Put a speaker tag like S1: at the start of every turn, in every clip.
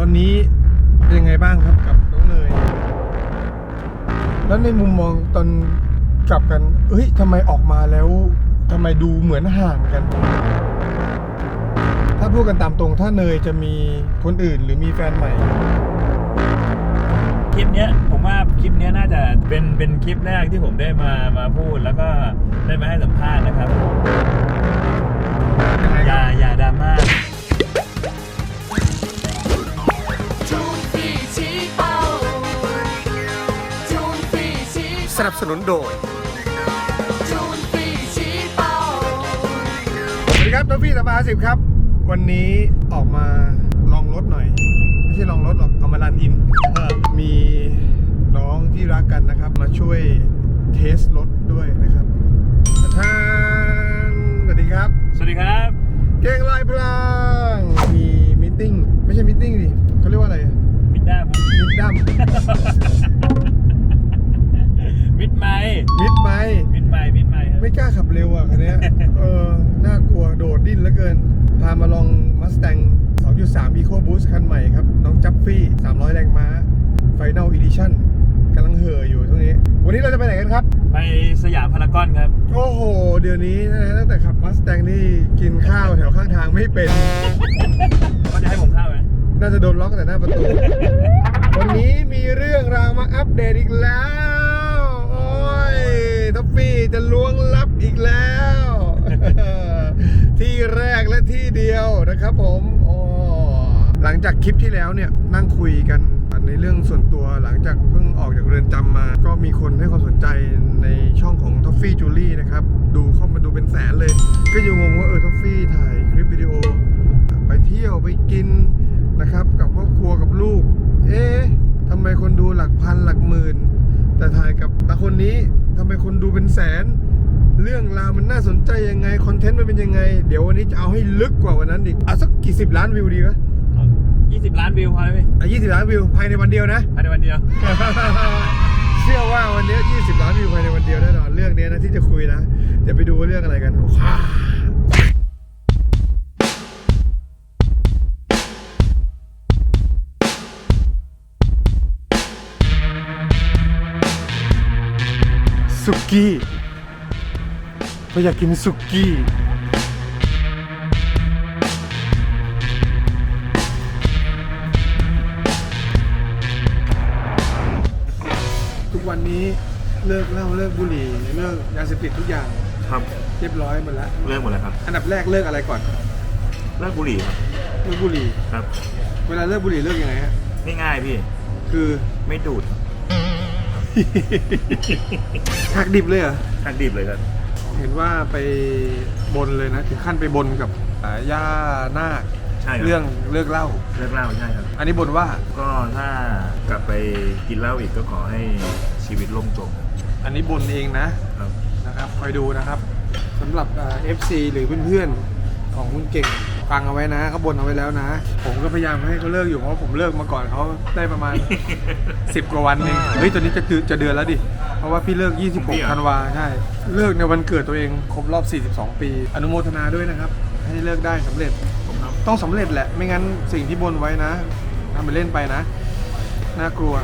S1: ตอนนี้เป็นยังไงบ้างครับกับน้องเนยแล้วในมุมมองตอนกลับกันเฮ้ยทำไมออกมาแล้วทำไมดูเหมือนห่างกัน ถ้าพูดกันตามตรง ถ้าเนยจะมีคนอื่นหรือมีแฟนใหม่
S2: คลิปเนี้ยผมว่าคลิปเนี้ยน่าจะเป็นเป็นคลิปแรกที่ผมได้มามาพูดแล้วก็ได้มาให้สัมภาษณ์นะครับ
S1: ยังไง
S2: อ
S1: ครั
S2: ย่า
S1: บ
S2: อย่าดราม่า
S1: นับสนุนโดยสวัสดีครับตัวพี่สมาสิบครับ วันนี้ออกมาลองรถหน่อย ไม่ใช่ลองรถหรอกเอามารันอินมีน้องที่รักกันนะครับ มาช่วยเทสรถ Final Edition กำลังเห่ออยู่ช่วงนี้ วันนี้เราจะไปไหนกันครับ
S2: ไปสยามพารากอนครับ
S1: โอ้โห เดี๋ยวนี้นะตั้งแต่ขับ Mustang นี่กินข้าวแถวข้างทางไม่เป็น
S2: ก็จะให้ผมเข้าไหม
S1: น่าจะโดนล็อกตั้งแต่หน้าประตู วันนี้มีเรื่องราวมาอัปเดตอีกแล้ว โอ้ยทัฟฟี่จะล้วงลับอีกแล้ว ที่แรกและที่เดียวนะครับผมอ๋อหลังจากคลิปที่แล้วเนี่ยนั่งคุยกัน ในเรื่องส่วนตัวหลังจากเพิ่งออกจากเรือนจำมา ก็มีคนให้ความสนใจในช่องของท็อฟฟี่จูลี่นะครับ ดูเข้ามาดูเป็นแสนเลย ก็ยังงงว่าเออท็อฟฟี่ถ่ายคลิปวิดีโอ ไปเที่ยวไปกินนะครับ กับครอบครัวกับลูก เอ๊ะทำไมคนดูหลักพันหลักหมื่น แต่ถ่ายกับตาคนนี้ทำไมคนดูเป็นแสน เรื่องราวมันน่าสนใจยังไงคอนเทนต์มันเป็นยังไง เดี๋ยววันนี้จะเอาให้ลึกกว่าวันนั้นอีกเอาสักกี่สิบล้านวิวดีวะ
S2: 20 ล้านวิวพอไหมพี่
S1: อะยี่สิบล้านวิวภายในวันเดียวนะ
S2: ภายในวันเดียว
S1: เชื่อว่าวันนี้ 20 ล้านวิวภายในวันเดียวแน่นอนเรื่องนี้นะที่จะคุยนะ เดี๋ยวไปดูว่าเรื่องอะไรกันว้าวสุกี้เราอยากกินสุกี้ ทุกวันนี้เลิกเหล้าเลิกบุหรี่เลิกยาเสพติดทุกอย่าง
S2: ครับ
S1: เรียบร้อยหมดแล้ว
S2: เลิกหมดแล้วครับ
S1: อันดับแรกเลิกอะไรก่อน
S2: เลิกบุหรี่ครับ
S1: เลิกบุหรี่
S2: ครับ
S1: เวลาเลิกบุหรี่เลิกยังไงฮะ
S2: ง่ายๆพี่
S1: คือ
S2: ไม่ดูด
S1: หักดิบเลยเหรอ
S2: ทางดิบเลยครับ
S1: เห็นว่าไปบนเลยนะถึงขั้นไปบนกับอ่าย่านาค
S2: ใช่ครับ
S1: เรื่องเลิกเหล้า
S2: เลิกเหล้าใช่ครับ
S1: อันนี้บนว่า
S2: ก็ถ้ากลับไปกินเหล้าอีกก็ขอให้ชีวิตล่มจม
S1: อันนี้บนเองนะ
S2: ครับ
S1: นะครับคอยดูนะครับสำหรับเอฟซีหรือเพื่อนๆของคุณเก่งฟังเอาไว้นะเขาบนเอาไว้แล้วนะ ผมก็พยายามให้เขาเลิกอยู่เพราะว่าผมเลิกมาก่อนเขาได้ประมาณ 10 กว่าวันเองเฮ้ยตอนนี้จะคือจะเดือนแล้วดิ เพราะว่าพี่เลิก
S2: พี่เหรอ
S1: 26ธันวาใช่เลิกในวันเกิดตัวเองครบรอบ 42 ปี อนุโมทนาด้วยนะครับ ให้เลิกได้สำเร็จ
S2: ผมครับ
S1: ต้องสำเร็จแหละ ไม่งั้นสิ่งที่บนไว้นะทำไปเล่นไปนะ น่ากลัว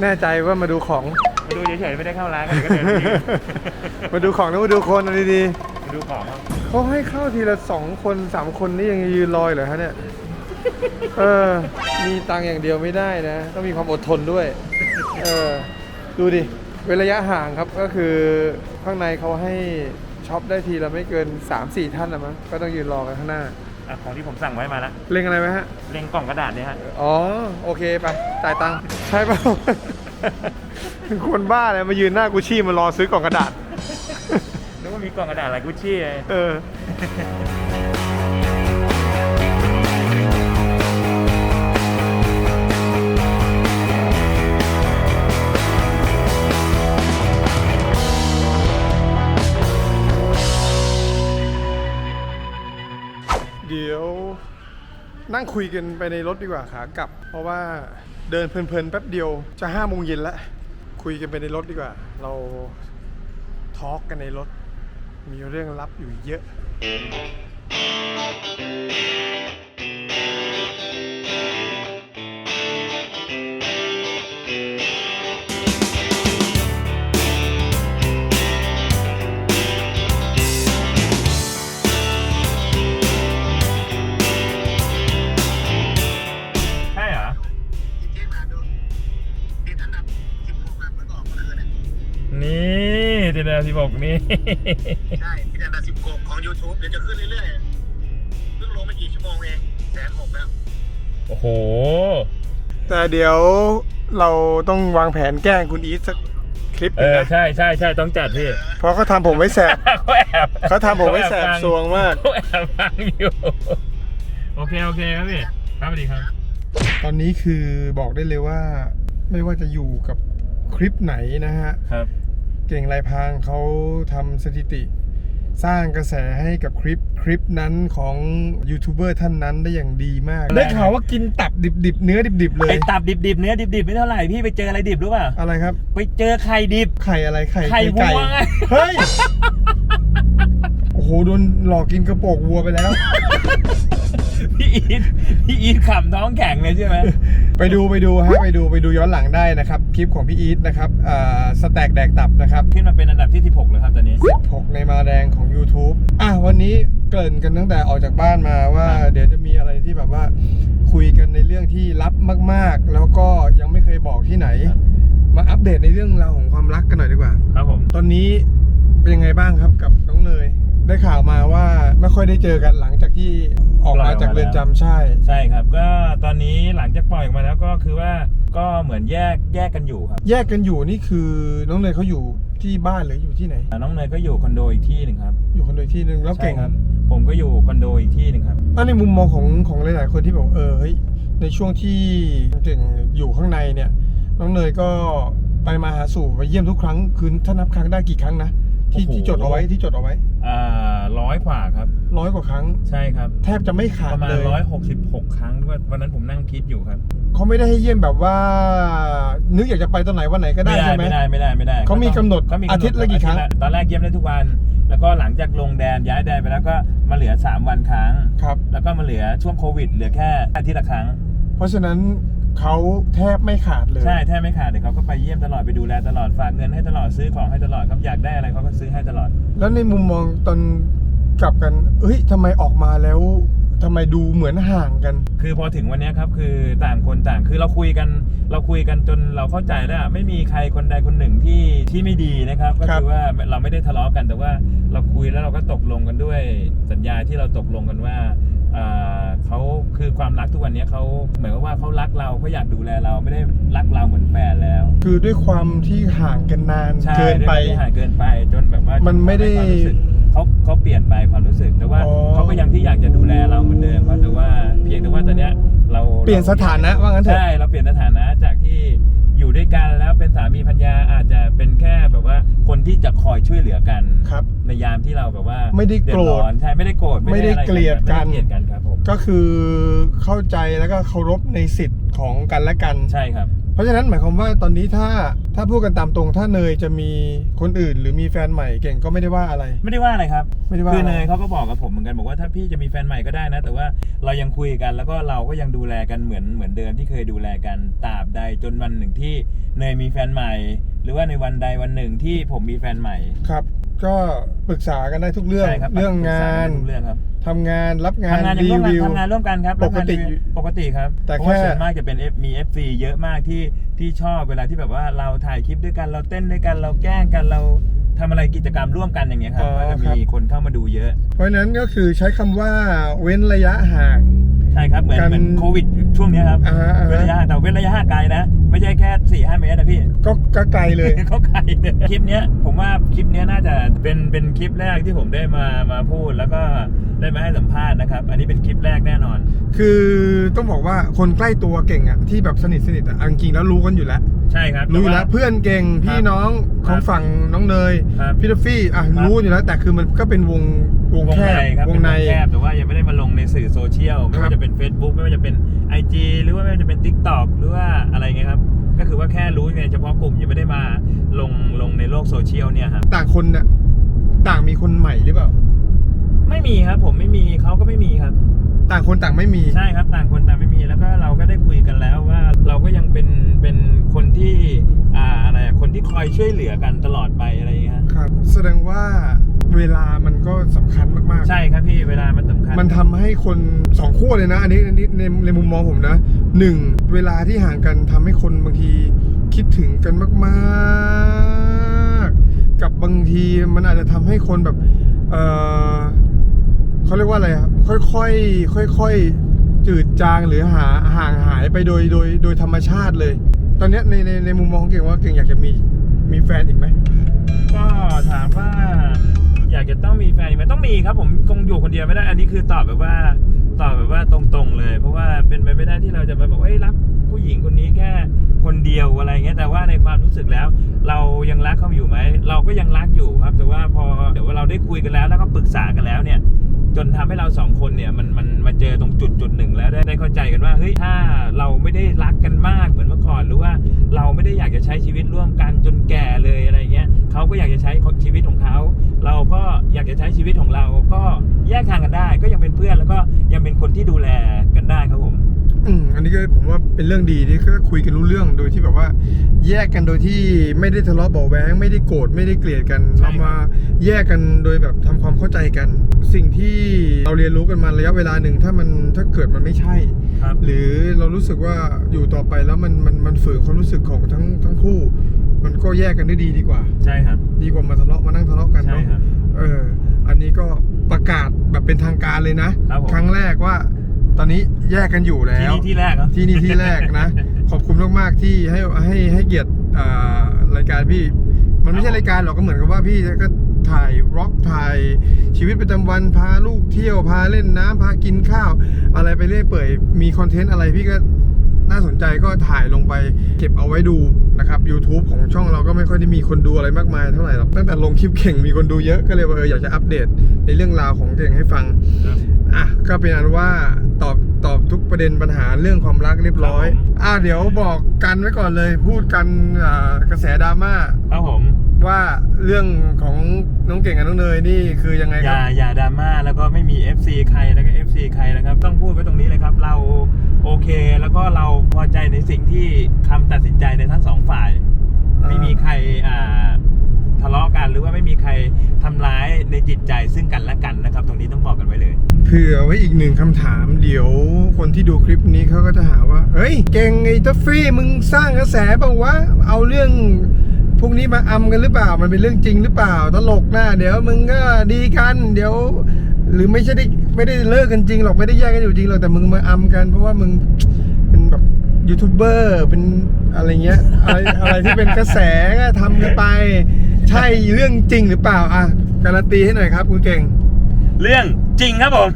S1: แน่ใจว่ามาดูของ
S2: มาดูเฉยๆไม่ได้เข้าร้านกันเดี๋ยวก็เดินหนี
S1: มาดูของนะมาดูคนเอาดี
S2: มาดูของครับ
S1: ๆเขาให้เข้าทีละสองคนสามคนนี่ยังยืนรอยเหรอฮะเนี่ย เออ มีตังค์อย่างเดียวไม่ได้นะ ต้องมีความอดทนด้วย เออ ดูดิ เว้นระยะห่างครับก็คือข้างในเขาให้ช็อปได้ทีละไม่เกิน 3-4 ท่านละมั้ง ก็ต้องยืนรอกันข้างหน้า
S2: อะของที่ผมสั่งไว้มาแล้ว
S1: เล็งอะไรไหมฮะ
S2: เล็งกล่องกระดาษเนี่ยฮะ
S1: อ๋อ โอเคไปจ่ายตังค์ใช่เปล่า คนบ้าเลยมายืนหน้ากูชี่มารอซื้อกล่องกระดาษ
S2: นึกว่ามีกล่องกระดาษอะไรกุชชี่ไง
S1: เออ นั่งคุยกันไปในรถดีกว่าขากลับ เพราะว่าเดินเพลินๆแป๊บเดียวจะห้าโมงเย็นแล้วคุยกันไปในรถดีกว่า เราทอล์กกันในรถ มีเรื่องลับอยู่เยอะ
S2: นดับสิบหกนี่
S3: ใช่ที่อันดับสิบหกของ YouTube เดี๋ยวจะขึ้นเรื่อยๆเพิ่งลงไม่กี่ชั่วโมงเองแสนหกแล้ว
S2: โอ้โห
S1: แต่เดี๋ยวเราต้องวางแผนแกล้งคุณอีทสักคลิปห
S2: เอ
S1: นึง
S2: อ
S1: นะ
S2: ใช่ใช่ใช่ต้องจัดพี่
S1: เพราะเขาทำผมไว้แสบ
S2: เขาแอบ
S1: เขาทำผมไว้แสบสวงมาก
S2: เขาแอบฟังอยู่ โอเค โอเคครับพี่ ครับสวัสดีครับ
S1: ตอนนี้คือบอกได้เลยว่าไม่ว่าจะอยู่กับคลิปไหนนะฮะ
S2: ครับ
S1: เก่งลายพรางเขาทำสถิติ สร้างกระแสให้กับคลิปคลิปนั้นของยูทูบเบอร์ท่านนั้นได้อย่างดีมากได้ข่าวว่ากินตับดิบๆ เนื้อดิบๆ เล
S2: ไอยตับดิบๆเนื้อดิบๆไม่เท่าไหร่พี่ไปเจออะไรดิบรู้ป่ะ
S1: อะไรครับ
S2: ไปเจอไข่ดิบ
S1: ไข่อะไรไข่
S2: ไข่วัวไง
S1: เฮ้ย โอ้โหโดนหลอกกินกระโปรงวัวไปแล้ว
S2: พี่อีทพี่อีทขำท้องแข็งเลยใช่ไหม
S1: ไปดูไปดูฮะไปดูไปดูย้อนหลังได้นะครับ คลิปของพี่อีทนะครับอ่าสแต็กแดกตับนะครับ
S2: ขึ้นมาเป็นอันดับที่ 16เลยครับตอนนี้
S1: 16ในมาแรงของ YouTube อะวันนี้เกริ่นกันตั้งแต่ออกจากบ้านมาว่า
S2: ครับ
S1: เดี๋ยวจะมีอะไรที่แบบว่าคุยกันในเรื่องที่ลับมาก ๆ แล้วก็ยังไม่เคยบอกที่ไหน มาอัปเดตในเรื่องราวของความรักกันหน่อยดีกว่า
S2: ครับผม
S1: ตอนนี้เป็นยังไงบ้างครับกับน้องเนย ได้ข่าวมาว่าไม่ค่อยได้เจอกันหลังจากที่ออกมาจากเรือนจำใช่
S2: ใช่ครับ ก็ตอนนี้หลังจากปล่อยออกมาแล้วก็คือว่าก็เหมือนแยกแยกกันอยู่ครับ
S1: แยกกันอยู่นี่คือน้องเนยเขาอยู่ที่บ้านหรืออยู่ที่ไหน
S2: น้องเนยก็อยู่คอนโดอีกที่หนึ่งครับ
S1: อยู่คนโดยที่หนึ่งแล้วเก่ง
S2: ใช่ครับผมก็อยู่คอนโดอีกที่หนึ่งครับ
S1: อันในมุมมองของของหลาย ๆ คนที่บอกเออเฮ้ยในช่วงที่เก่งอยู่ข้างในเนี่ย น้องเนยก็ไปมาหาสู่ไปเยี่ยมทุกครั้งคือถ้านับครั้งได้กี่ครั้งนะที่
S2: โอ้โห
S1: ที่จดเอาไว้ที่จดเอาไว้
S2: อ่า ร้อยกว่าครับ
S1: ร้อยกว่าครั้ง
S2: ใช่ครับ
S1: แทบจะไม่ขา
S2: ป
S1: ด
S2: ระมาณ
S1: เลย
S2: ร้อยหกสิบหกครั้งด้วยวันนั้นผมนั่งคิดอยู่ครับ
S1: เขาไม่ได้ให้เยี่ยมแบบว่า นึกอยากจะไปตอนไหนวันไหนก็ได้ใช่ไหม
S2: ไม่ได้ไม่ได้ไม่ได้
S1: เขามีกำหนด
S2: เขามีกำหนด
S1: อาทิตย์ละกี่ครั้ง
S2: อาทิตย์ตอนแรกเยี่ยมได้ทุกวัน แล้วก็หลังจากลงแดนย้ายแดนไปแล้วก็มาเหลือ 3 วันครั้ง
S1: ครับ
S2: แล้วก็มาเหลือช่วงโควิด เหลือแค่อาทิตย์ละครั้ง
S1: เพราะฉะนั้น เขาแทบไม่ขาดเลย
S2: ใช่แทบไม่ขาดเดี๋ยวเขาก็ไปเยี่ยมตลอดไปดูแลตลอดฝากเงินให้ตลอดซื้อของให้ตลอดครับอยากได้อะไรเขาก็ซื้อให้ตลอด
S1: แล้วในมุมมองตอนกลับกันเฮ้ยทำไมออกมาแล้วทำไมดูเหมือนห่างกัน
S2: คือพอถึงวันเนี้ยครับคือต่างคนต่างคือเราคุยกัน เราคุยกันจนเราเข้าใจแล้วอะไม่มีใครคนใดคนหนึ่งที่ที่ไม่ดีนะครับ ก็
S1: ครับ
S2: คือว่าเราไม่ได้ทะเลาะกันแต่ว่าเราคุยแล้วเราก็ตกลงกันด้วยสัญญาที่เราตกลงกันว่าอ่า เขาคือความรักทุกวันเนี้ยเขาเหมือนกับว่าเขารักเราเขาอยากดูแลเราไม่ได้รักเราเหมือนแฟนแล้ว
S1: คือด้วยความที่ห่างกันนาน
S2: ใช่
S1: เกินไป
S2: ด้วยที่ห่างเกินไปจนแบบว่า
S1: มันไม่ได้
S2: ความรู้สึกเขาเขาเปลี่ยนไปความรู้สึก แต่ว่า
S1: อ๋อ
S2: เขาก็ยังที่อยากจะดูแลเราเหมือนเดิมครับแต่ว่าเพียงแต่ว่าตอนเนี้ยเรา
S1: เปลี่ยนสถานะว่างั้นเถอะ
S2: ใช่เราเปลี่ยนสถานะจากที่อยู่ด้วยกันแล้วเป็นสามีภรรยาอาจจะเป็นแค่แบบว่าคน ที่จะคอยช่วยเหลือกัน
S1: ครับ
S2: ในยามที่เราแบบว่า
S1: ไม่ได้โกรธ
S2: เออนใช่ไม่ได้โกรธ
S1: ไม่ได้
S2: อะร
S1: เกลียดกัน
S2: ไม่ได้เกลียดกันครับผม
S1: ก็คือเข้าใจแล้วก็เคารพในสิทธิ์ของกันและกัน
S2: ใช่ครับ
S1: เพราะฉะนั้นหมายความว่าตอนนี้ถ้าถ้าพูดกันตามตรงถ้าเนยจะมีคนอื่น หรือมีแฟนใหม่เก่งก็ไม่ได้ว่าอะไร
S2: ไม่ได้ว่าอะไรครับ
S1: ไม่ได้ว่า
S2: คือ
S1: อะไร
S2: เนยเขาก็บอกกับผมเหมือนกันบอกว่าถ้าพี่จะมีแฟนใหม่ก็ได้นะ แต่ว่าเรายังคุยกันแล้วก็เราก็ยังดูแลกันเหมือนเหมือนเดิมที่เคยดูแลกันตราบใดจนวันหนึ่งที่เนยมีแฟนใหม่ หรือว่าในวันใดวันหนึ่งที่ผมมีแฟนใหม่
S1: ครับ ก็ปรึกษากันได้ทุกเรื่อง
S2: ใช่ครับ
S1: เรื่องงาน
S2: ปรึกษกัทุกเรื่องครับ
S1: ทำงานรับงาน
S2: ทำงานอย่าง
S1: รี
S2: ร่วมกัน
S1: วิว
S2: ทำงานร่วมกันครับรับงาน
S1: ปกติ
S2: รีวิวปกติครับ
S1: แต่
S2: เพราะว่า
S1: แค่
S2: ส่วนมากจะเป็น F มี FC เยอะมากที่ที่ชอบเวลาที่แบบว่าเราถ่ายคลิปด้วยกันเราเต้นด้วยกันเราแกล้งกันเราทำอะไรกิจกรรมร่วมกันอย่างเงี้ยครับก็จะมีคนเข้ามาดูเยอะ
S1: เพราะฉะนั้นก็คือใช้คำว่าเว้นระยะห่าง
S2: ใช่ครับเหมือน
S1: กัน
S2: เหมือนโควิด ช่วงเนี้ยครับ
S1: อ่าฮะอ่าฮะ
S2: เว้นระยะห่างแต่เว้นระยะห่างไกลนะ ไม่ใช่แค่4ี่ห้าเมตรนะพี่
S1: ก็ก็ไกลเลย
S2: เขาไกลเลยคลิปเนี้ยผมว่าคลิปเนี้ยน่าจะเป็นเป็นคลิปแรกที่ผมได้มามาพูดแล้วก็ได้มาให้สัมภาษณ์นะครับ อันนี้เป็นคลิปแรกแน่นอน
S1: คือต้องบอกว่าคนใกล้ตัวเก่งอะที่แบบสนิทสนิทอะเอาจริงๆแล้วรู้กันอยู่แล้ว
S2: ใช่ครับ
S1: รู้อยู่แล้ว
S2: ต่า
S1: เพื่อนเก่งพี่น้องของฝั่งน้องเนย
S2: ครับ
S1: พี่ทัฟฟี่อะ
S2: ครับ
S1: รู้อยู่แล้วแต่คือมันก็เป็นวงวง
S2: วง
S1: แค
S2: ใน
S1: บ
S2: ครับ
S1: วงใน
S2: เป็นแคบแต่ว่ายังไม่ได้มาลงในสื่อโซเชียลไม่
S1: ครั
S2: ว่า
S1: บ
S2: จะเป็น Facebook ไม่ว่าจะเป็น IG หรือว่าไม่ว่าจะเป็น TikTok หรือว่าอะไรเงี้ยครับก็คือว่าแค่รู้ในเฉพาะกลุ่มยังไม่ได้มาลงลงในโลกโซเชียลเนี่ยครับ
S1: ต่างคนเนี่ยต่างมีคนใหม่หรือเปล่า
S2: ไม่มีครับ ผมไม่มีเขาก็ไม่มีครับ
S1: ต่างคนต่างไม่มี
S2: ใช่ครับต่างคนต่างไม่มีแล้วก็เราก็ได้คุยกันแล้วว่าเราก็ยังเป็นเป็นคนที่อ่าอะไรอะคนที่คอยช่วยเหลือกันตลอดไปอะไรอย่างเงี้ยฮะ
S1: ครับ แสดงว่าเวลามันก็สำคัญมากๆ
S2: ใช่ครับพี่เวลามันสำคัญ
S1: มันทำให้คนสองขั้วเลยนะ อันนี้อันนี้ในในมุมมองผมนะหนึ่งเวลาที่ห่างกันทำให้คนบางทีคิดถึงกันมากๆ กับบางทีมันอาจจะทำให้คนแบบเออ เขาเรียกว่าอะไรครับค่อยๆค่อยๆจืดจางหรือหาห่างหายไปโดยโดยโดยธรรมชาติเลย ตอนนี้ในในในมุมมองของเก่งว่าเก่งอยากจะมีมีแฟนอีกไหม
S2: ก็ถามว่า อยากจะต้องมีแฟนไหมต้องมีครับ ผมคงอยู่คนเดียวไม่ได้ อันนี้คือตอบแบบว่าตอบแบบว่าตรงๆเลย เพราะว่าเป็นไปไม่ได้ที่เราจะมาบอกว่าเอ้ยรักผู้หญิงคนนี้แค่คนเดียวอะไรเงี้ยแต่ว่าในความรู้สึกแล้ว เรายังรักเขาอยู่ไหมเราก็ยังรักอยู่ครับ แต่ว่าพอเดี๋ยวเราได้คุยกันแล้วแล้วก็ปรึกษากันแล้วเนี่ย จนทำให้เราสองคนเนี่ยมันมันมาเจอตรงจุดจุดหนึ่งแล้วได้ได้เข้าใจกันว่าเฮ้ยถ้าเราไม่ได้รักกันมากเหมือนเมื่อก่อนหรือว่าเราไม่ได้อยากจะใช้ชีวิตร่วมกันจนแก่เลยอะไรเงี้ยเขาก็อยากจะใช้ชีวิตของเขาเราก็อยากจะใช้ชีวิตของเราก็แยกทางกันได้ ก็ยังเป็นเพื่อนแล้วก็ยังเป็นคนที่ดูแลกันได้ครับผม
S1: อืมอันนี้ก็ผมว่าเป็นเรื่องดีที่ก็คุยกันรู้เรื่องโดยที่แบบว่า แยกกันโดยที่ไม่ได้ทะเลาะเบาะแว้งไม่ได้โกรธไม่ได้เกลียดกัน
S2: ใช่
S1: เรา
S2: ครับ
S1: มาแยกกันโดยแบบทำความเข้าใจกัน สิ่งที่เราเรียนรู้กันมาระยะเวลาหนึ่งถ้ามันถ้าเกิดมันไม่ใช่
S2: ครับ
S1: หรือเรารู้สึกว่าอยู่ต่อไปแล้วมันมันมันฝืนความรู้สึกของทั้งทั้งคู่ มันก็แยกกันได้ดีดีกว่า
S2: ใช่ครับ
S1: ดีกว่ามาทะเลาะมานั่งทะเลาะกัน
S2: ใช่
S1: เนาะ
S2: ครับ
S1: เออ อันนี้ก็ประกาศแบบเป็นทางการเลยนะ
S2: ครับผม
S1: ครั้งแรกว่า ตอนนี้แยกกันอยู่แล้
S2: ที่
S1: ว
S2: นี่ที่แรกครับ
S1: ที่นี่ที่แรกนะ ขอบคุณมากๆที่ให้ให้ให้เกียรติอ่ารายการพี่ มันไม่ใช่รายการหรอกก็เหมือนกับว่าพี่ก็ถ่ายร็อกถ่ายชีวิตประจำวันพาลูกเที่ยวพาเล่นน้ำพากินข้าว อะไรไปเรื่อยเปื่อยมีคอนเทนต์อะไรพี่ก็น่าสนใจก็ถ่ายลงไปเก็บเอาไว้ดูนะครับ YouTube ของช่องเราก็ไม่ค่อยได้มีคนดูอะไรมากมายเท่าไหร่หรอกตั้งแต่ลงคลิปเก่งมีคนดูเยอะก็เลยว่าเอออยากจะอัปเดตในเรื่องราวของเก่งให้ฟัง
S2: ครับ
S1: อะก็เป็นอันว่าตอบตอบทุกประเด็นปัญหาเรื่องความรักเรียบร้อย
S2: ครับผม
S1: อะเดี๋ยวบอกกันไว้ก่อนเลย พูดกันอ่ากระแสดราม่า
S2: ครับผม
S1: ว่าเรื่องของน้องเก่งกับน้องเนยนี่คือยังไง
S2: อ
S1: ครั
S2: ย่า
S1: บ
S2: อย่าดราม่าแล้วก็ไม่มี FC ใครแล้วก็ FC ใครนะครับ ต้องพูดไว้ตรงนี้เลยครับ เราโอเค แล้วก็เราพอใจในสิ่งที่คำตัดสินใจในทั้งสองฝ่าย
S1: อ่า
S2: ไม่มีใครอ่า ทะเลาะกัน หรือว่าไม่มีใครทำร้ายในจิตใจซึ่งกันและกันนะครับ ตรงนี้ต้องบอกกันไว้เลย
S1: เผื่อไว้อีกหนึ่งคำถาม เดี๋ยวคนที่ดูคลิปนี้เขาก็จะหาว่า เฮ้ย เก่งไอ้ทัฟฟี่มึงสร้างกระแสเปล่าวะเอาเรื่องพวกนี้มาอำกันหรือเปล่ามันเป็นเรื่องจริงหรือเปล่าตลกหน้า เดี๋ยวมึงก็ดีกัน เดี๋ยวหรือไม่ใช่ได้ไม่ได้เลิกกันจริงหรอกไม่ได้แยกกันอยู่จริงหรอกแต่มึงมาอำกัน เพราะว่ามึงเป็นแบบยูทูบเบอร์เป็นอะไรเงี้ยอะไรอะไรที่เป็นกระแสก็ทำกันไป ใช่เรื่องจริงหรือเปล่าอะการันตีให้หน่อยครับคุณเก่ง
S2: เรื่องจริงครับผม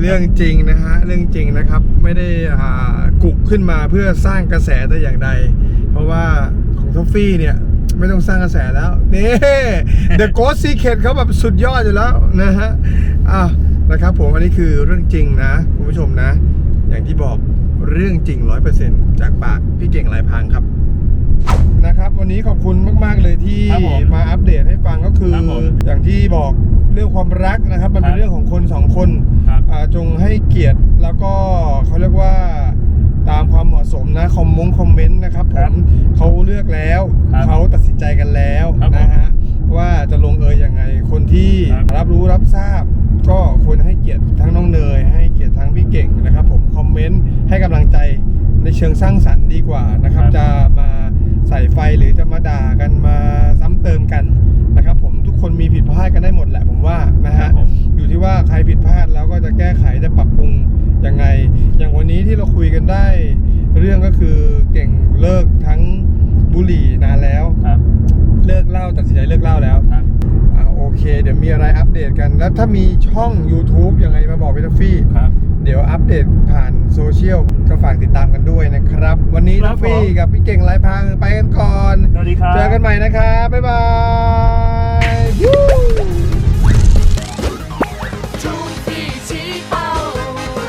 S1: เรื่องจริงนะฮะเรื่องจริงนะครับ ไม่ได้อ่ากุขึ้นมาเพื่อสร้างกระแสแต่อย่างใด เพราะว่าของทอฟฟี่เนี่ยไม่ต้องสร้างกระแสแล้วนี่ The Ghost Secret เขาแบบสุดยอดอยู่แล้วนะฮะอะนะครับผมอันนี้คือเรื่องจริงนะคุณผู้ชมนะ อย่างที่บอกเรื่องจริง 100%จากปากพี่เก่งหลายพังครับ นะครับ วันนี้ขอบคุณมาก ๆ เลยที่
S2: ครับผม
S1: มาอัปเดตให้ฟังก็คือ
S2: ครับผม
S1: อย่างที่บอกเรื่องความรักนะครับ มันเป็
S2: ครั
S1: น
S2: บ
S1: เรื่องของคนสองคน
S2: ครับ
S1: อ่าจงให้เกียรติแล้วก็เขาเรียกว่าตามความเหมาะสมนะคอมมงคอมเมนต์นะครับผ
S2: ครับ
S1: มเขาเลือกแล้ว
S2: ครับ
S1: เขาตัดสินใจกันแล้ว
S2: ครับผม
S1: นะฮะว่าจะลงเอยยังไงคนที่
S2: ครับ
S1: รับรู้รับทราบ ก็ควรให้เกียรติทั้งน้องเนย ให้เกียรติทั้งพี่เก่งนะครับ ผมคอมเมนต์ให้กำลังใจในเชิงสร้างสรรค์ดีกว่านะครับ
S2: ครับ
S1: จะมา ใส่ไฟหรือจะมาด่ากันมาซ้ำเติมกันนะครับผมทุกคนมีผิดพลาดกันได้หมดแหละผมว่านะ
S2: ครั
S1: ฮะ
S2: บผม
S1: อยู่ที่ว่าใครผิดพลาดแล้วก็จะแก้ไขจะปรับปรุงยังไง อย่างวันนี้ที่เราคุยกันได้ เรื่องก็คือเก่งเลิกทั้งบุหรี่นานแล้ว
S2: ครับ
S1: เลิกเหล้าตัดสินใจเลิกเหล้าแล้ว
S2: ครับ
S1: อ่าโอเค เดี๋ยวมีอะไรอัปเดตกัน แล้วถ้ามีช่อง YouTube ยังไงมาบอกพี่ทัฟฟี่
S2: ครับ
S1: เดี๋ยวอัปเดตผ่านโซเชียลก็ฝากติดตามกันด้วยนะครับ วันนี้
S2: ครั
S1: ทั
S2: บ
S1: ฟฟี่
S2: ผม
S1: กับพี่เก่งไลายพังไปกันก่อน
S2: สวัสดีครับ
S1: เจอกันใหม่นะครับ บ๊ายบาย